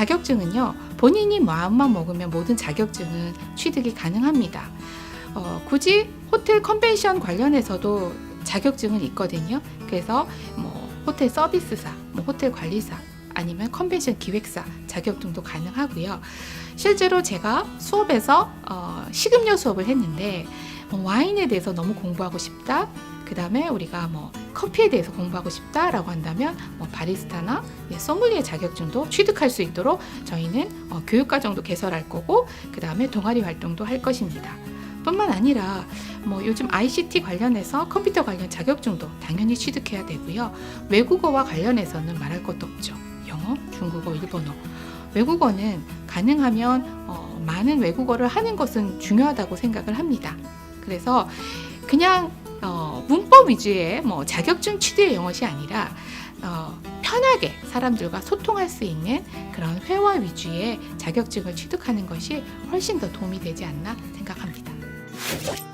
자격증은요, 본인이 마음만 먹으면 모든 자격증은 취득이 가능합니다. 어, 굳이 호텔 컨벤션 관련해서도 자격증은 있거든요. 그래서 뭐 호텔 서비스사, 뭐 호텔 관리사, 아니면 컨벤션 기획사 자격증도 가능하고요. 실제로 제가 수업에서 어, 식음료 수업을 했는데 뭐 와인에 대해서 너무 공부하고 싶다. 그 다음에 우리가 뭐 커피에 대해서 공부하고 싶다라고 한다면 뭐 바리스타나 네, 소믈리에 자격증도 취득할 수 있도록 저희는 어, 교육과정도 개설할 거고 그 다음에 동아리 활동도 할 것입니다. 뿐만 아니라 뭐 요즘 ICT 관련해서 컴퓨터 관련 자격증도 당연히 취득해야 되고요. 외국어와 관련해서는 말할 것도 없죠. 영어, 중국어, 일본어. 외국어는 가능하면 어, 많은 외국어를 하는 것은 중요하다고 생각을 합니다. 그래서 그냥 어, 위주의 뭐 자격증 취득의 영어시 아니라 어, 편하게 사람들과 소통할 수 있는 그런 회화 위주의 자격증을 취득하는 것이 훨씬 더 도움이 되지 않나 생각합니다.